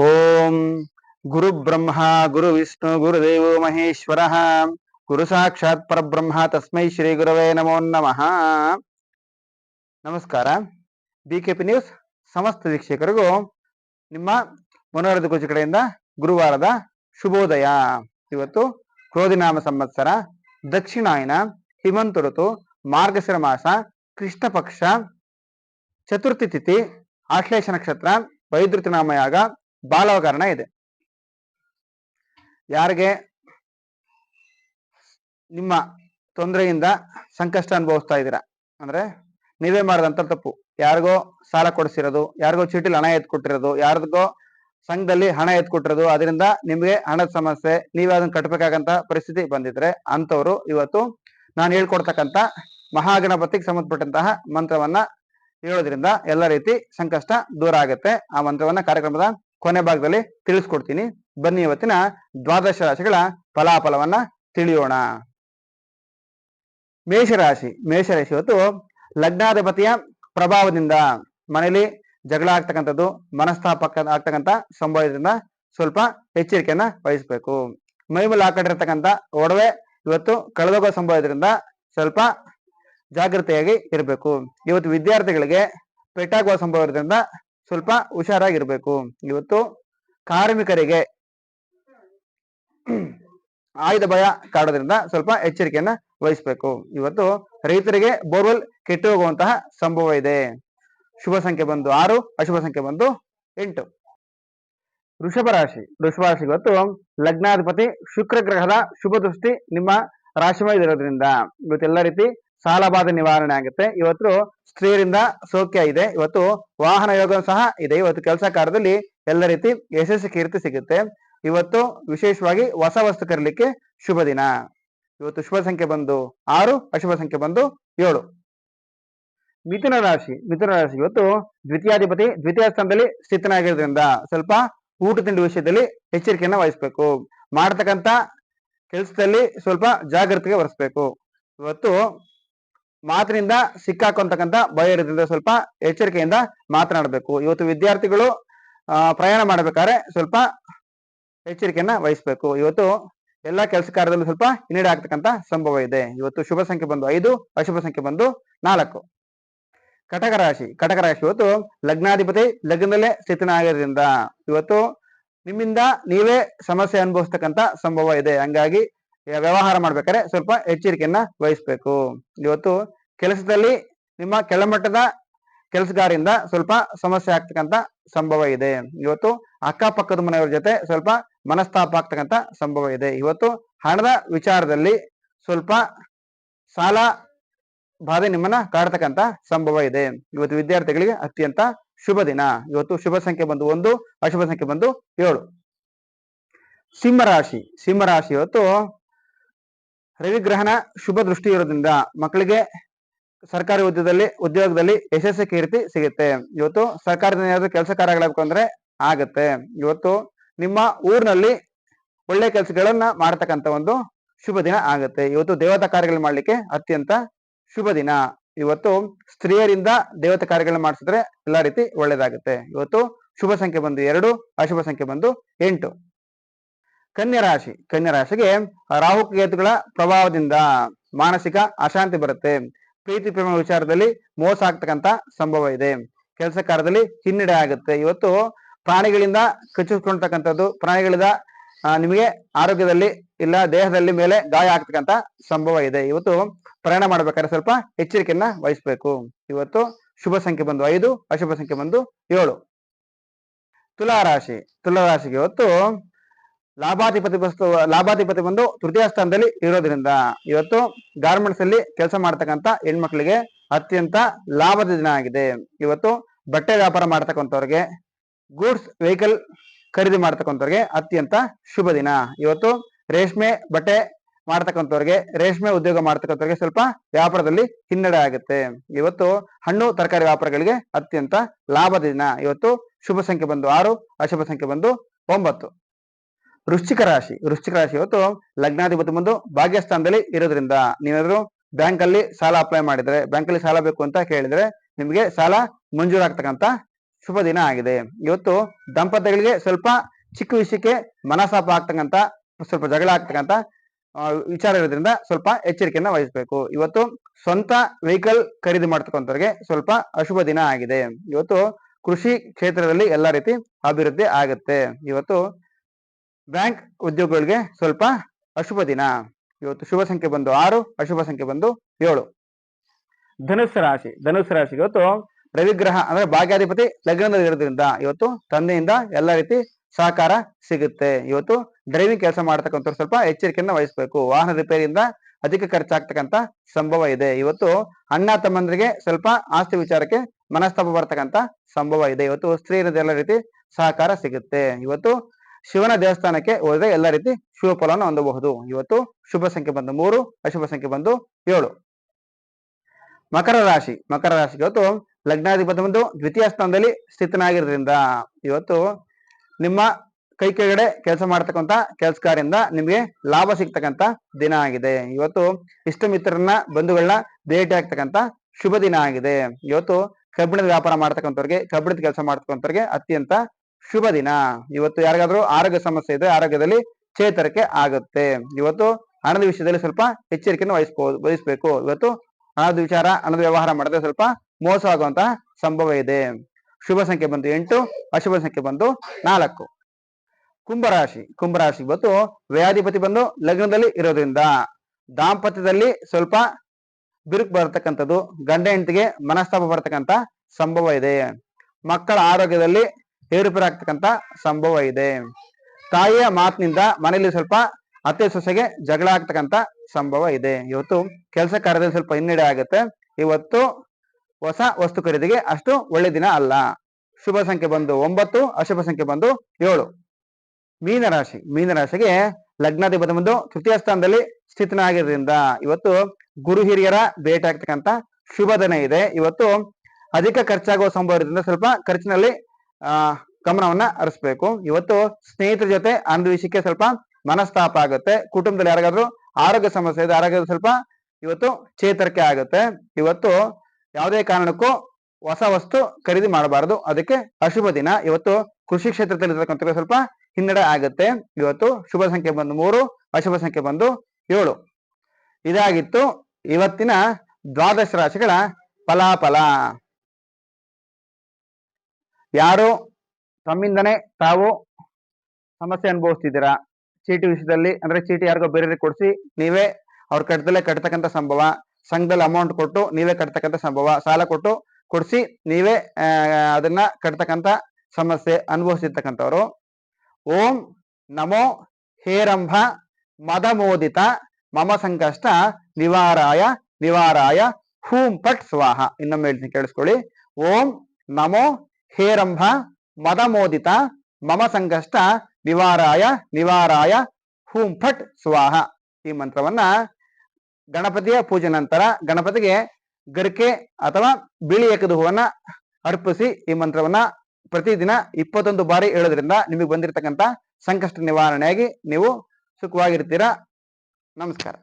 ಓಂ ಗುರು ಬ್ರಹ್ಮ ಗುರು ವಿಷ್ಣು ಗುರುದೇವೋ ಮಹೇಶ್ವರ ಗುರು ಸಾಕ್ಷಾತ್ ಪರಬ್ರಹ್ಮ ತಸ್ಮೈ ಶ್ರೀ ಗುರವೇ ನಮೋ ನಮಃ ನಮಸ್ಕಾರ ಬಿಕೆಪಿ ನ್ಯೂಸ್ ಸಮಸ್ತ ವೀಕ್ಷಕರಿಗೂ ನಿಮ್ಮ ಮನೋರಥ ಕುಚ ಕಡೆಯಿಂದ ಗುರುವಾರದ ಶುಭೋದಯ. ಇವತ್ತು ಕ್ರೋಧಿನಾಮ ಸಂವತ್ಸರ, ದಕ್ಷಿಣಾಯನ, ಹಿಮಂತ ಋತು, ಮಾರ್ಗಶಿರ ಮಾಸ, ಕೃಷ್ಣ ಪಕ್ಷ, ಚತುರ್ಥಿ ತಿಥಿ, ಆಶ್ಲೇಷ ನಕ್ಷತ್ರ, ವೈದ್ಯುತಿ ನಾಮಯಾಗ ಬಾಲವಕರಣ ಇದೆ. ಯಾರಿಗೆ? ನಿಮ್ಮ ತೊಂದರೆಯಿಂದ ಸಂಕಷ್ಟ ಅನುಭವಿಸ್ತಾ ಇದ್ದೀರಾ? ಅಂದ್ರೆ ನೀವೇ ಮಾಡಿದಂತ ತಪ್ಪು. ಯಾರಿಗೋ ಸಾಲ ಕೊಡಿಸಿರೋದು, ಯಾರಿಗೋ ಚೀಟಿಲಿ ಹಣ ಎತ್ಕೊಟ್ಟಿರೋದು, ಯಾರಿಗೋ ಸಂಘದಲ್ಲಿ ಹಣ ಎತ್ಕೊಟ್ಟಿರೋದು, ಅದರಿಂದ ನಿಮಗೆ ಹಣದ ಸಮಸ್ಯೆ, ನೀವೇ ಅದನ್ನ ಕಟ್ಟಬೇಕಾಗಂತ ಪರಿಸ್ಥಿತಿ ಬಂದಿದ್ರೆ ಅಂತವ್ರು ಇವತ್ತು ನಾನು ಹೇಳ್ಕೊಡ್ತಕ್ಕಂತ ಮಹಾಗಣಪತಿಗೆ ಸಂಬಂಧಪಟ್ಟಂತಹ ಮಂತ್ರವನ್ನ ಹೇಳೋದ್ರಿಂದ ಎಲ್ಲ ರೀತಿ ಸಂಕಷ್ಟ ದೂರ ಆಗುತ್ತೆ. ಆ ಮಂತ್ರವನ್ನ ಕಾರ್ಯಕ್ರಮದ ಕೊನೆ ಭಾಗದಲ್ಲಿ ತಿಳಿಸ್ಕೊಡ್ತೀನಿ. ಬನ್ನಿ ಇವತ್ತಿನ ದ್ವಾದಶ ರಾಶಿಗಳ ಫಲಾಫಲವನ್ನ ತಿಳಿಯೋಣ. ಮೇಷರಾಶಿ ಮೇಷರಾಶಿ ಇವತ್ತು ಲಗ್ನಾಧಿಪತಿಯ ಪ್ರಭಾವದಿಂದ ಮನೇಲಿ ಜಗಳ ಆಗ್ತಕ್ಕಂಥದ್ದು, ಮನಸ್ತಾಪಕ ಆಗ್ತಕ್ಕಂತ ಸಂಭವದಿಂದ ಸ್ವಲ್ಪ ಎಚ್ಚರಿಕೆಯನ್ನ ವಹಿಸ್ಬೇಕು. ಮೈಮೇಲೆ ಹಾಕೊಂಡಿರ್ತಕ್ಕಂಥ ಒಡವೆ ಇವತ್ತು ಕಳೆದೋಗೋ ಸಂಭವದಿಂದ ಸ್ವಲ್ಪ ಜಾಗೃತೆಯಾಗಿ ಇರಬೇಕು. ಇವತ್ತು ವಿದ್ಯಾರ್ಥಿಗಳಿಗೆ ಪೆಟ್ಟಾಗುವ ಸಂಭವ ಇರೋದ್ರಿಂದ ಸ್ವಲ್ಪ ಹುಷಾರಾಗಿರ್ಬೇಕು. ಇವತ್ತು ಕಾರ್ಮಿಕರಿಗೆ ಆಯುಧ ಭಯ ಕಾಡೋದ್ರಿಂದ ಸ್ವಲ್ಪ ಎಚ್ಚರಿಕೆಯನ್ನ ವಹಿಸ್ಬೇಕು. ಇವತ್ತು ರೈತರಿಗೆ ಬೋರ್ವೆಲ್ ಕೆಟ್ಟು ಹೋಗುವಂತಹ ಸಂಭವ ಇದೆ. ಶುಭ ಸಂಖ್ಯೆ ಬಂದು ಆರು, ಅಶುಭ ಸಂಖ್ಯೆ ಬಂದು ಎಂಟು. ವೃಷಭ ರಾಶಿ ವೃಷಭ ರಾಶಿ ಇವತ್ತು ಲಗ್ನಾಧಿಪತಿ ಶುಕ್ರ ಗ್ರಹದ ಶುಭ ದೃಷ್ಟಿ ನಿಮ್ಮ ರಾಶಿ ಮೇಲೆ ಇರೋದ್ರಿಂದ ಇವತ್ತೆಲ್ಲ ರೀತಿ ಸಾಲ ಬಾಧೆ ನಿವಾರಣೆ ಆಗುತ್ತೆ. ಇವತ್ತು ಸ್ತ್ರೀಯರಿಂದ ಸೌಖ್ಯ ಇದೆ. ಇವತ್ತು ವಾಹನ ಯೋಗ ಸಹ ಇದೆ. ಇವತ್ತು ಕೆಲಸ ಕಾರ್ಯದಲ್ಲಿ ಎಲ್ಲ ರೀತಿ ಯಶಸ್ವಿ ಕೀರ್ತಿ ಸಿಗುತ್ತೆ. ಇವತ್ತು ವಿಶೇಷವಾಗಿ ಹೊಸ ವಸ್ತು ಕರಲಿಕ್ಕೆ ಶುಭ ದಿನ. ಇವತ್ತು ಶುಭ ಸಂಖ್ಯೆ ಬಂದು ಆರು, ಅಶುಭ ಸಂಖ್ಯೆ ಬಂದು ಏಳು. ಮಿಥುನ ರಾಶಿ ಮಿಥುನ ರಾಶಿ. ಇವತ್ತು ದ್ವಿತೀಯಾಧಿಪತಿ ದ್ವಿತೀಯ ಸ್ಥಾನದಲ್ಲಿ ಸ್ಥಿತನಾಗಿರೋದ್ರಿಂದ ಸ್ವಲ್ಪ ಊಟ ತಿಂಡಿ ವಿಷಯದಲ್ಲಿ ಎಚ್ಚರಿಕೆಯನ್ನ ವಹಿಸ್ಬೇಕು. ಮಾಡ್ತಕ್ಕಂತ ಕೆಲಸದಲ್ಲಿ ಸ್ವಲ್ಪ ಜಾಗೃತಿಗೆ ವಹಿಸ್ಬೇಕು ಇವತ್ತು ಮಾತಿನಿಂದ ಸಿಕ್ಕಾಕೊಂತಕ್ಕಂತ ಭಯ ಇರೋದ್ರಿಂದ ಸ್ವಲ್ಪ ಎಚ್ಚರಿಕೆಯಿಂದ ಮಾತನಾಡಬೇಕು. ಇವತ್ತು ವಿದ್ಯಾರ್ಥಿಗಳು ಪ್ರಯಾಣ ಮಾಡ್ಬೇಕಾದ್ರೆ ಸ್ವಲ್ಪ ಎಚ್ಚರಿಕೆಯನ್ನ ವಹಿಸ್ಬೇಕು. ಇವತ್ತು ಎಲ್ಲಾ ಕೆಲಸ ಕಾರ್ಯದಲ್ಲೂ ಸ್ವಲ್ಪ ಹಿನ್ನಡೆ ಆಗ್ತಕ್ಕಂತ ಸಂಭವ ಇದೆ. ಇವತ್ತು ಶುಭ ಸಂಖ್ಯೆ ಬಂದು ಐದು, ಅಶುಭ ಸಂಖ್ಯೆ ಬಂದು ನಾಲ್ಕು. ಕಟಕ ರಾಶಿ ಕಟಕ ರಾಶಿ ಇವತ್ತು ಲಗ್ನಾಧಿಪತಿ ಲಗ್ನದಲ್ಲೇ ಸ್ಥಿತನಾಗಿರೋದ್ರಿಂದ ಇವತ್ತು ನಿಮ್ಮಿಂದ ನೀವೇ ಸಮಸ್ಯೆ ಅನುಭವಿಸ್ತಕ್ಕಂತ ಸಂಭವ ಇದೆ. ಹಂಗಾಗಿ ವ್ಯವಹಾರ ಮಾಡ್ಬೇಕಾದ್ರೆ ಸ್ವಲ್ಪ ಎಚ್ಚರಿಕೆಯನ್ನ ವಹಿಸ್ಬೇಕು. ಇವತ್ತು ಕೆಲಸದಲ್ಲಿ ನಿಮ್ಮ ಕೆಳಮಟ್ಟದ ಕೆಲಸಗಾರಿಂದ ಸ್ವಲ್ಪ ಸಮಸ್ಯೆ ಆಗ್ತಕ್ಕಂಥ ಸಂಭವ ಇದೆ. ಇವತ್ತು ಅಕ್ಕಪಕ್ಕದ ಮನೆಯವರ ಜೊತೆ ಸ್ವಲ್ಪ ಮನಸ್ತಾಪ ಆಗ್ತಕ್ಕಂಥ ಸಂಭವ ಇದೆ. ಇವತ್ತು ಹಣದ ವಿಚಾರದಲ್ಲಿ ಸ್ವಲ್ಪ ಸಾಲ ಬಾಧೆ ನಿಮ್ಮನ್ನ ಕಾಡ್ತಕ್ಕಂತ ಸಂಭವ ಇದೆ. ಇವತ್ತು ವಿದ್ಯಾರ್ಥಿಗಳಿಗೆ ಅತ್ಯಂತ ಶುಭ ದಿನ. ಇವತ್ತು ಶುಭ ಸಂಖ್ಯೆ ಬಂದು ಒಂದು, ಅಶುಭ ಸಂಖ್ಯೆ ಬಂದು ಏಳು. ಸಿಂಹರಾಶಿ ಸಿಂಹರಾಶಿ ಇವತ್ತು ರವಿಗ್ರಹಣ ಶುಭ ದೃಷ್ಟಿ ಇರೋದ್ರಿಂದ ಮಕ್ಕಳಿಗೆ ಸರ್ಕಾರಿ ಉದ್ಯೋಗದಲ್ಲಿ ಉದ್ಯೋಗದಲ್ಲಿ ಯಶಸ್ವಿ ಕೀರ್ತಿ ಸಿಗುತ್ತೆ. ಇವತ್ತು ಸರ್ಕಾರದಿಂದ ಏನಾದ್ರು ಕೆಲಸ ಕಾರ್ಯಗಳಾಗಬೇಕು ಅಂದ್ರೆ ಆಗತ್ತೆ. ಇವತ್ತು ನಿಮ್ಮ ಊರಿನಲ್ಲಿ ಒಳ್ಳೆ ಕೆಲಸಗಳನ್ನ ಮಾಡತಕ್ಕಂತ ಒಂದು ಶುಭ ದಿನ ಆಗತ್ತೆ. ಇವತ್ತು ದೇವತಾ ಕಾರ್ಯಗಳು ಮಾಡ್ಲಿಕ್ಕೆ ಅತ್ಯಂತ ಶುಭ ದಿನ. ಇವತ್ತು ಸ್ತ್ರೀಯರಿಂದ ದೇವತಾ ಕಾರ್ಯಗಳನ್ನ ಮಾಡಿಸಿದ್ರೆ ಎಲ್ಲಾ ರೀತಿ ಒಳ್ಳೇದಾಗುತ್ತೆ. ಇವತ್ತು ಶುಭ ಸಂಖ್ಯೆ ಬಂದು ಎರಡು, ಅಶುಭ ಸಂಖ್ಯೆ ಬಂದು ಎಂಟು. ಕನ್ಯಾ ರಾಶಿ ಕನ್ಯಾ ರಾಶಿಗೆ ರಾಹು ಕೇತುಗಳ ಪ್ರಭಾವದಿಂದ ಮಾನಸಿಕ ಅಶಾಂತಿ ಬರುತ್ತೆ. ಪ್ರೀತಿ ಪ್ರೇಮ ವಿಚಾರದಲ್ಲಿ ಮೋಸ ಆಗ್ತಕ್ಕಂತ ಸಂಭವ ಇದೆ. ಕೆಲಸ ಕಾರ್ಯದಲ್ಲಿ ಹಿನ್ನಡೆ ಆಗುತ್ತೆ. ಇವತ್ತು ಪ್ರಾಣಿಗಳಿಂದ ಕಚ್ಚಿಸ್ಕೊಳ್ತಕ್ಕಂಥದ್ದು ಪ್ರಾಣಿಗಳಿಂದ ನಿಮಗೆ ಆರೋಗ್ಯದಲ್ಲಿ ಇಲ್ಲ, ದೇಹದಲ್ಲಿ ಮೇಲೆ ಗಾಯ ಆಗ್ತಕ್ಕಂತ ಸಂಭವ ಇದೆ. ಇವತ್ತು ಪ್ರಯಾಣ ಮಾಡ್ಬೇಕಾದ್ರೆ ಸ್ವಲ್ಪ ಎಚ್ಚರಿಕೆಯನ್ನ ವಹಿಸ್ಬೇಕು. ಇವತ್ತು ಶುಭ ಸಂಖ್ಯೆ ಬಂದು ಐದು, ಅಶುಭ ಸಂಖ್ಯೆ ಬಂದು ಏಳು. ತುಲಾ ರಾಶಿ. ತುಲಾ ರಾಶಿಗೆ ಇವತ್ತು ಲಾಭಾಧಿಪತಿ ವಸ್ತು, ಲಾಭಾಧಿಪತಿ ಬಂದು ತೃತೀಯ ಸ್ಥಾನದಲ್ಲಿ ಇರೋದ್ರಿಂದ ಇವತ್ತು ಗಾರ್ಮೆಂಟ್ಸ್ ಅಲ್ಲಿ ಕೆಲಸ ಮಾಡ್ತಕ್ಕಂತ ಹೆಣ್ಮಕ್ಳಿಗೆ ಅತ್ಯಂತ ಲಾಭದ ದಿನ ಆಗಿದೆ. ಇವತ್ತು ಬಟ್ಟೆ ವ್ಯಾಪಾರ ಮಾಡ್ತಕ್ಕಂಥವ್ರಿಗೆ ಗೂಡ್ಸ್ ವೆಹಿಕಲ್ ಖರೀದಿ ಮಾಡ್ತಕ್ಕಂಥವ್ರಿಗೆ ಅತ್ಯಂತ ಶುಭ ದಿನ. ಇವತ್ತು ರೇಷ್ಮೆ ಬಟ್ಟೆ ಮಾಡ್ತಕ್ಕಂಥವ್ರಿಗೆ, ರೇಷ್ಮೆ ಉದ್ಯೋಗ ಮಾಡ್ತಕ್ಕಂಥವ್ರಿಗೆ ಸ್ವಲ್ಪ ವ್ಯಾಪಾರದಲ್ಲಿ ಹಿನ್ನಡೆ ಆಗುತ್ತೆ. ಇವತ್ತು ಹಣ್ಣು, ತರಕಾರಿ ವ್ಯಾಪಾರಗಳಿಗೆ ಅತ್ಯಂತ ಲಾಭದ ದಿನ. ಇವತ್ತು ಶುಭ ಸಂಖ್ಯೆ ಬಂದು ಆರು, ಅಶುಭ ಸಂಖ್ಯೆ ಬಂದು ಒಂಬತ್ತು. ವೃಶ್ಚಿಕ ರಾಶಿ. ವೃಶ್ಚಿಕ ರಾಶಿ ಇವತ್ತು ಲಗ್ನಾಧಿಪತಿ ಬಂದು ಭಾಗ್ಯಸ್ಥಾನದಲ್ಲಿ ಇರೋದ್ರಿಂದ ನೀವೇನಾದ್ರು ಬ್ಯಾಂಕ್ ಅಲ್ಲಿ ಸಾಲ ಅಪ್ಲೈ ಮಾಡಿದ್ರೆ ಬ್ಯಾಂಕ್ ಅಲ್ಲಿ ಸಾಲ ಬೇಕು ಅಂತ ಕೇಳಿದ್ರೆ ನಿಮಗೆ ಸಾಲ ಮಂಜೂರಾಗ್ತಕ್ಕಂತ ಶುಭ ದಿನ ಆಗಿದೆ. ಇವತ್ತು ದಂಪತಿಗಳಿಗೆ ಸ್ವಲ್ಪ ಚಿಕ್ಕ ವಿಷಯಕ್ಕೆ ಮನಸಾಪ ಆಗ್ತಕ್ಕಂಥ, ಸ್ವಲ್ಪ ಜಗಳ ಆಗ್ತಕ್ಕಂಥ ವಿಚಾರ ಇರೋದ್ರಿಂದ ಸ್ವಲ್ಪ ಎಚ್ಚರಿಕೆಯನ್ನ ವಹಿಸಬೇಕು. ಇವತ್ತು ಸ್ವಂತ ವೆಹಿಕಲ್ ಖರೀದಿ ಮಾಡ್ತಕ್ಕಂಥವ್ರಿಗೆ ಸ್ವಲ್ಪ ಅಶುಭ ದಿನ ಆಗಿದೆ. ಇವತ್ತು ಕೃಷಿ ಕ್ಷೇತ್ರದಲ್ಲಿ ಎಲ್ಲಾ ರೀತಿ ಅಭಿವೃದ್ಧಿ ಆಗುತ್ತೆ. ಇವತ್ತು ಬ್ಯಾಂಕ್ ಉದ್ಯೋಗಗಳಿಗೆ ಸ್ವಲ್ಪ ಅಶುಭ ದಿನ. ಇವತ್ತು ಶುಭ ಸಂಖ್ಯೆ ಬಂದು ಆರು, ಅಶುಭ ಸಂಖ್ಯೆ ಬಂದು ಏಳು. ಧನುಸ್ಸು ರಾಶಿ ಧನುಸ್ಸು ರಾಶಿ. ಇವತ್ತು ರವಿಗ್ರಹ ಅಂದ್ರೆ ಭಾಗ್ಯಾಧಿಪತಿ ಲಗ್ನದಲ್ಲಿ ಇರೋದ್ರಿಂದ ಇವತ್ತು ತಂದೆಯಿಂದ ಎಲ್ಲ ರೀತಿ ಸಹಕಾರ ಸಿಗುತ್ತೆ. ಇವತ್ತು ಡ್ರೈವಿಂಗ್ ಕೆಲಸ ಮಾಡ್ತಕ್ಕಂಥವ್ರು ಸ್ವಲ್ಪ ಎಚ್ಚರಿಕೆಯನ್ನ ವಹಿಸಬೇಕು. ವಾಹನ ರಿಪೇರಿಯಿಂದ ಅಧಿಕ ಖರ್ಚಾಗ್ತಕ್ಕಂಥ ಸಂಭವ ಇದೆ. ಇವತ್ತು ಅಣ್ಣ ತಮ್ಮಂದ್ರಿಗೆ ಸ್ವಲ್ಪ ಆಸ್ತಿ ವಿಚಾರಕ್ಕೆ ಮನಸ್ತಾಪ ಬರ್ತಕ್ಕಂಥ ಸಂಭವ ಇದೆ. ಇವತ್ತು ಸ್ತ್ರೀಯರದ ಎಲ್ಲ ರೀತಿ ಸಹಕಾರ ಸಿಗುತ್ತೆ. ಇವತ್ತು ಶಿವನ ದೇವಸ್ಥಾನಕ್ಕೆ ಹೋದ್ರೆ ಎಲ್ಲ ರೀತಿ ಶುಭ ಫಲವನ್ನು ಹೊಂದಬಹುದು. ಇವತ್ತು ಶುಭ ಸಂಖ್ಯೆ ಬಂದು ಮೂರು, ಅಶುಭ ಸಂಖ್ಯೆ ಬಂದು ಏಳು. ಮಕರ ರಾಶಿ ಮಕರ ರಾಶಿ ಇವತ್ತು ಲಗ್ನಾಧಿಪತಿ ಬಂದು ದ್ವಿತೀಯ ಸ್ಥಾನದಲ್ಲಿ ಸ್ಥಿತನಾಗಿರೋದ್ರಿಂದ ಇವತ್ತು ನಿಮ್ಮ ಕೈ ಕೆಳಗಡೆ ಕೆಲಸ ಮಾಡ್ತಕ್ಕಂಥ ಕೆಲಸಕಾರಿಂದ ನಿಮಗೆ ಲಾಭ ಸಿಗ್ತಕ್ಕಂಥ ದಿನ ಆಗಿದೆ. ಇವತ್ತು ಇಷ್ಟ ಮಿತ್ರರನ್ನ ಬಂಧುಗಳನ್ನ ಭೇಟಿ ಆಗ್ತಕ್ಕಂಥ ಶುಭ ದಿನ ಆಗಿದೆ. ಇವತ್ತು ಕಬ್ಬಿಣದ ವ್ಯಾಪಾರ ಮಾಡ್ತಕ್ಕಂಥವ್ರಿಗೆ, ಕಬ್ಬಿಣದ ಕೆಲಸ ಮಾಡ್ತಕ್ಕಂಥವ್ರಿಗೆ ಅತ್ಯಂತ ಶುಭ ದಿನ. ಇವತ್ತು ಯಾರಿಗಾದ್ರೂ ಆರೋಗ್ಯ ಸಮಸ್ಯೆ ಇದೆ ಆರೋಗ್ಯದಲ್ಲಿ ಚೇತರಿಕೆ ಆಗುತ್ತೆ. ಇವತ್ತು ಹಣದ ವಿಷಯದಲ್ಲಿ ಸ್ವಲ್ಪ ಎಚ್ಚರಿಕೆಯನ್ನು ವಹಿಸ್ಬೋದು ವಹಿಸ್ಬೇಕು. ಇವತ್ತು ಹಣದ ವಿಚಾರ, ಹಣದ ವ್ಯವಹಾರ ಮಾಡಿದ್ರೆ ಸ್ವಲ್ಪ ಮೋಸ ಆಗುವಂತಹ ಸಂಭವ ಇದೆ. ಶುಭ ಸಂಖ್ಯೆ ಬಂದು ಎಂಟು, ಅಶುಭ ಸಂಖ್ಯೆ ಬಂದು ನಾಲ್ಕು. ಕುಂಭರಾಶಿ ಕುಂಭರಾಶಿ ಇವತ್ತು ವ್ಯಾಧಿಪತಿ ಬಂದು ಲಗ್ನದಲ್ಲಿ ಇರೋದ್ರಿಂದ ದಾಂಪತ್ಯದಲ್ಲಿ ಸ್ವಲ್ಪ ಬಿರುಕು ಬರತಕ್ಕಂಥದ್ದು, ಗಂಡ ಹೆಂಡತಿಗೆ ಮನಸ್ತಾಪ ಬರತಕ್ಕಂತ ಸಂಭವ ಇದೆ. ಮಕ್ಕಳ ಆರೋಗ್ಯದಲ್ಲಿ ಏರುಪೇರಾಗ್ತಕ್ಕಂಥ ಸಂಭವ ಇದೆ. ತಾಯಿಯ ಮಾತಿನಿಂದ ಮನೆಯಲ್ಲಿ ಸ್ವಲ್ಪ ಅತ್ತೆ ಸೊಸೆಗೆ ಜಗಳ ಆಗ್ತಕ್ಕಂತ ಸಂಭವ ಇದೆ. ಇವತ್ತು ಕೆಲಸ ಕಾರ್ಯದಲ್ಲಿ ಸ್ವಲ್ಪ ಹಿನ್ನಡೆ ಆಗುತ್ತೆ. ಇವತ್ತು ಹೊಸ ವಸ್ತು ಖರೀದಿಗೆ ಅಷ್ಟು ಒಳ್ಳೆ ದಿನ ಅಲ್ಲ. ಶುಭ ಸಂಖ್ಯೆ ಬಂದು ಒಂಬತ್ತು, ಅಶುಭ ಸಂಖ್ಯೆ ಬಂದು ಏಳು. ಮೀನರಾಶಿ ಮೀನರಾಶಿಗೆ ಲಗ್ನಾಧಿಪತಿ ಬಂದು ತೃತೀಯ ಸ್ಥಾನದಲ್ಲಿ ಸ್ಥಿತನಾಗಿರೋದ್ರಿಂದ ಇವತ್ತು ಗುರು ಹಿರಿಯರ ಭೇಟಿ ಆಗ್ತಕ್ಕಂತ ಶುಭ ದಿನ ಇದೆ. ಇವತ್ತು ಅಧಿಕ ಖರ್ಚಾಗುವ ಸಂಭವ ಇರೋದ್ರಿಂದ ಸ್ವಲ್ಪ ಖರ್ಚಿನಲ್ಲಿ ಆ, ಗಮನವನ್ನ ಹರಿಸ್ಬೇಕು. ಇವತ್ತು ಸ್ನೇಹಿತರ ಜೊತೆ ವಿಷಯಕ್ಕೆ ಸ್ವಲ್ಪ ಮನಸ್ತಾಪ ಆಗುತ್ತೆ. ಕುಟುಂಬದಲ್ಲಿ ಯಾರಿಗಾದ್ರೂ ಆರೋಗ್ಯ ಸಮಸ್ಯೆ ಇದೆ ಆರೋಗ್ಯದ ಸ್ವಲ್ಪ ಇವತ್ತು ಚೇತರಿಕೆ ಆಗುತ್ತೆ. ಇವತ್ತು ಯಾವುದೇ ಕಾರಣಕ್ಕೂ ಹೊಸ ವಸ್ತು ಖರೀದಿ ಮಾಡಬಾರದು. ಅದಕ್ಕೆ ಅಶುಭ ದಿನ. ಇವತ್ತು ಕೃಷಿ ಕ್ಷೇತ್ರದಲ್ಲಿ ಇರತಕ್ಕಂಥ ಸ್ವಲ್ಪ ಹಿನ್ನಡೆ ಆಗುತ್ತೆ. ಇವತ್ತು ಶುಭ ಸಂಖ್ಯೆ ಬಂದು ಮೂರು, ಅಶುಭ ಸಂಖ್ಯೆ ಬಂದು ಏಳು. ಇದಾಗಿತ್ತು ಇವತ್ತಿನ ದ್ವಾದಶ ರಾಶಿಗಳ ಫಲಾಫಲ. ಯಾರು? ತಮ್ಮಿಂದನೇ ತಾವು ಸಮಸ್ಯೆ ಅನುಭವಿಸ್ತಿದ್ದೀರಾ? ಚೀಟಿ ವಿಷಯದಲ್ಲಿ, ಅಂದ್ರೆ ಚೀಟಿ ಯಾರಿಗೋ ಬೇರೆ ಕೊಡಿಸಿ, ನೀವೇ ಅವ್ರ ಕಟ್ಟದಲ್ಲೇ ಕಟ್ತಕ್ಕಂಥ ಸಂಭವ, ಸಂಘದಲ್ಲಿ ಅಮೌಂಟ್ ಕೊಟ್ಟು ನೀವೇ ಕಟ್ತಕ್ಕಂಥ ಸಂಭವ, ಸಾಲ ಕೊಟ್ಟು ಕೊಡಿಸಿ, ನೀವೇ ಅದನ್ನ ಕಟ್ತಕ್ಕಂಥ ಸಮಸ್ಯೆ ಅನುಭವಿಸಿರ್ತಕ್ಕಂಥವ್ರು. ಓಂ ನಮೋ ಹೇರಂಭ ಮದಮೋದಿತ ಮಮ ಸಂಕಷ್ಟ ನಿವಾರಾಯ ನಿವಾರಾಯ ಹೂಂ ಪಟ್ ಸ್ವಾಹ. ಇನ್ನೊಮ್ಮೆ ಹೇಳ್ತೀನಿ ಕೇಳಿಸ್ಕೊಳ್ಳಿ. ಓಂ ನಮೋ ಹೇರಂಭ, ಮದಮೋದಿತ, ಮಮ ಸಂಕಷ್ಟ, ನಿವಾರಾಯ ನಿವಾರಾಯ, ಹೂಂ ಫಟ್ ಸ್ವಾಹ. ಈ ಮಂತ್ರವನ್ನ ಗಣಪತಿಯ ಪೂಜೆ ನಂತರ ಗಣಪತಿಗೆ ಗರಿಕೆ ಅಥವಾ ಬಿಳಿ ಏಕದ ಹೂವನ್ನ ಅರ್ಪಿಸಿ ಈ ಮಂತ್ರವನ್ನ ಪ್ರತಿದಿನ ಇಪ್ಪತ್ತೊಂದು ಬಾರಿ ಹೇಳೋದ್ರಿಂದ ನಿಮಗೆ ಬಂದಿರತಕ್ಕಂತ ಸಂಕಷ್ಟ ನಿವಾರಣೆಯಾಗಿ ನೀವು ಸುಖವಾಗಿರ್ತೀರಾ? ನಮಸ್ಕಾರ.